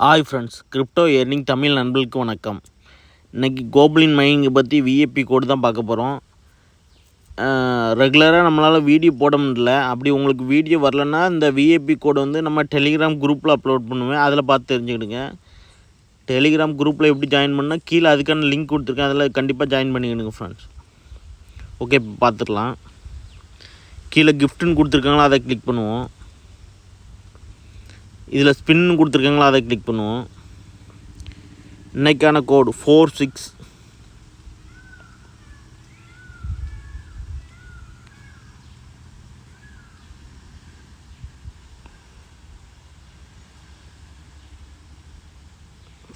Hi friends crypto earning Tamil நண்பர்களுக்கு வணக்கம். இன்றைக்கி கோப்ளின் மைனிங்கை பற்றி விஏபி கோடு தான் பார்க்க போகிறோம் ரெகுலராக நம்மளால் வீடியோ போட முடியல. அப்படி உங்களுக்கு வீடியோ வரலன்னா இந்த விஏபி கோடு வந்து நம்ம டெலிகிராம் குரூப்பில் அப்லோட் பண்ணுவேன். அதில் பார்த்து தெரிஞ்சுக்கிடுங்க. டெலிகிராம் குரூப்பில் எப்படி ஜாயின் பண்ணால் கீழே அதுக்கான லிங்க் கொடுத்துருக்கேன். அதில் கண்டிப்பாக ஜாயின் பண்ணிக்கிடுங்க ஃப்ரெண்ட்ஸ் ஓகே பார்த்துக்கலாம். கீழே கிஃப்ட்டுன்னு கொடுத்துருக்காங்களா அதை கிளிக் பண்ணுவோம். இதில் ஸ்பின் கொடுத்துருக்காங்களா அதை கிளிக் பண்ணுவோம். இன்றைக்கான code four six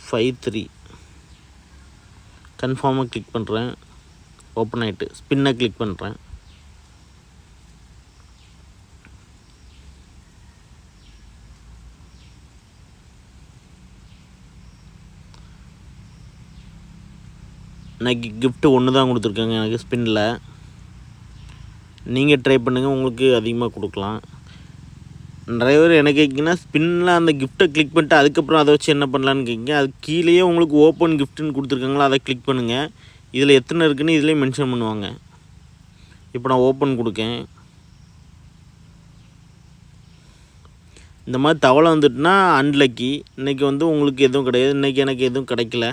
five three கன்ஃபார்மாக கிளிக் பண்ணுறேன் ஓப்பன் ஆகிட்டு ஸ்பின்னை கிளிக் பண்ணுறேன் இன்னைக்கு கிஃப்ட்டு ஒன்று தான் கொடுத்துருக்காங்க எனக்கு ஸ்பின்னில் நீங்கள் ட்ரை பண்ணுங்கள் உங்களுக்கு அதிகமாக கொடுக்கலாம். டிரைவர் எனக்கு என்ன கேட்கிங்கன்னா ஸ்பின்னில் அந்த கிஃப்ட்டை கிளிக் பண்ணிட்டு அதுக்கப்புறம் அதை வச்சு என்ன பண்ணலான்னு கேட்குங்க அது கீழேயே உங்களுக்கு ஓப்பன் கிஃப்ட்டுன்னு கொடுத்துருக்காங்களா அதை கிளிக் பண்ணுங்கள் இதில் எத்தனை இருக்குன்னு இதிலே மென்ஷன் பண்ணுவாங்க. இப்போ நான் ஓப்பன் கொடுக்கேன். இந்த மாதிரி தவளை வந்துட்டுனா அன்லக்கி இன்றைக்கி வந்து உங்களுக்கு எதுவும் கிடையாது. இன்றைக்கி எனக்கு எதுவும் கிடைக்கல.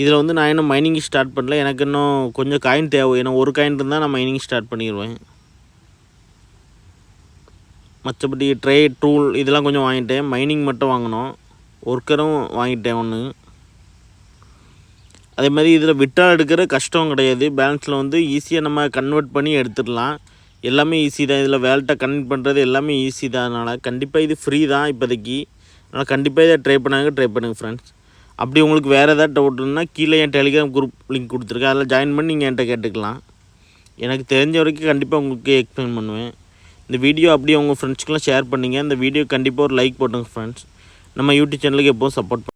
இதில் வந்து நான் இன்னும் மைனிங் ஸ்டார்ட் பண்ணல. எனக்கு இன்னும் கொஞ்சம் காயின் தேவை. ஏன்னா ஒரு காயின் இருந்தால் நான் மைனிங் ஸ்டார்ட் பண்ணிடுவேன் மற்றபடி ட்ரே டூல் இதெல்லாம் கொஞ்சம் வாங்கிட்டேன். மைனிங் மட்டும் வாங்கினோம். ஒர்க்கரும் வாங்கிட்டேன் ஒன்று அதே மாதிரி இதில் விட்டால் எடுக்கிற கஷ்டம் கிடையாது. பேலன்ஸில் வந்து ஈஸியாக நம்ம கன்வெர்ட் பண்ணி எடுத்துடலாம். எல்லாமே ஈஸி தான். இதில் வேல்ட்டை கன்வெர்ட் பண்ணுறது எல்லாமே ஈஸி தான். அதனால் கண்டிப்பாக இது ஃப்ரீ தான் இப்போதைக்கு. அதனால் கண்டிப்பாக இதை ட்ரை பண்ணாங்க ட்ரை பண்ணுங்கள் ஃப்ரெண்ட்ஸ் அப்படி உங்களுக்கு வேறு ஏதாவது டவுட் கீழே என் டெலிகிராம் குரூப் லிங்க் கொடுத்துருக்கேன் அதில் ஜாயின் பண்ணி நீங்கள் என்கிட்ட கேட்டுக்கலாம். எனக்கு தெரிஞ்ச வரைக்கும் கண்டிப்பாக உங்களுக்கு எக்ஸ்பிளைன் பண்ணுவேன். இந்த வீடியோ அப்படியே உங்கள் ஃப்ரெண்ட்ஸ்க்கெலாம் ஷேர் பண்ணிங்க. இந்த வீடியோ கண்டிப்பாக ஒரு லைக் போட்டுங்க ஃப்ரெண்ட்ஸ் நம்ம யூடியூப் சேனலுக்கு எப்போவும் சப்போர்ட்